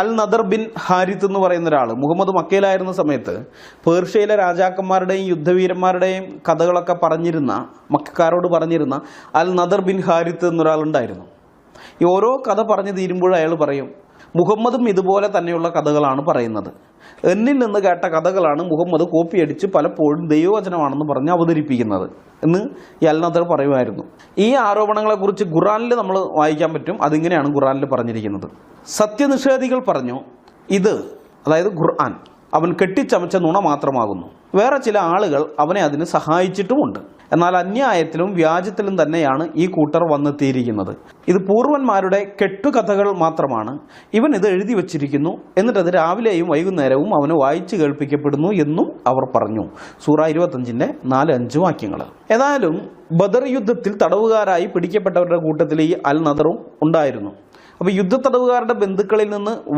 അൽ നദർ bin Harith എന്ന് പറയുന്ന ഒരാൾ മുഹമ്മദ് മക്കയിലായിരുന്ന സമയത്ത് പേർഷ്യയിലെ രാജാക്കന്മാരുടെയും യുദ്ധവീരന്മാരുടെയും കഥകളൊക്കെ പറഞ്ഞിരുന്ന മക്കാരോട് പറഞ്ഞിരുന്ന അൽ നദർ ബിൻ ഹാരിത്ത് എന്നൊരാളുണ്ടായിരുന്നു. ഈ ഓരോ കഥ പറഞ്ഞു തീരുമ്പോഴും അയാൾ പറയും മുഹമ്മദും ഇതുപോലെ തന്നെയുള്ള കഥകളാണ് പറയുന്നത്. എന്നിൽ നിന്ന് കേട്ട കഥകളാണ് മുഹമ്മദ് കോപ്പിയടിച്ച് പലപ്പോഴും ദൈവവചനമാണെന്ന് പറഞ്ഞ് അവതരിപ്പിക്കുന്നത് എന്ന് യൽനദർ പറയുമായിരുന്നു. ഈ ആരോപണങ്ങളെക്കുറിച്ച് ഖുറാനിൽ നമ്മൾ വായിക്കാൻ പറ്റും. അതിങ്ങനെയാണ് ഖുറാനിൽ പറഞ്ഞിരിക്കുന്നത്. സത്യനിഷേധികൾ പറഞ്ഞു ഇത് അതായത് ഖുർആൻ അവൻ കെട്ടിച്ചമച്ച നുണ മാത്രമാകുന്നു. വേറെ ചില ആളുകൾ അവനെ അതിന് സഹായിച്ചിട്ടുമുണ്ട്. എന്നാൽ അന്യായത്തിലും വ്യാജത്തിലും തന്നെയാണ് ഈ കൂട്ടർ വന്നെത്തിയിരിക്കുന്നത്. ഇത് പൂർവന്മാരുടെ കെട്ടുകഥകൾ മാത്രമാണ്. ഇവൻ ഇത് എഴുതി വച്ചിരിക്കുന്നു. എന്നിട്ടത് രാവിലെയും വൈകുന്നേരവും അവന് വായിച്ചു കേൾപ്പിക്കപ്പെടുന്നു എന്നും അവർ പറഞ്ഞു. സൂറ ഇരുപത്തഞ്ചിന്റെ നാല് അഞ്ച് വാക്യങ്ങൾ. ഏതായാലും ബദർ യുദ്ധത്തിൽ തടവുകാരായി പിടിക്കപ്പെട്ടവരുടെ കൂട്ടത്തിൽ ഈ അൽ നദറും ഉണ്ടായിരുന്നു. അപ്പോൾ യുദ്ധ യുദ്ധത്തടവുകാരുടെ ബന്ധുക്കളിൽ നിന്ന്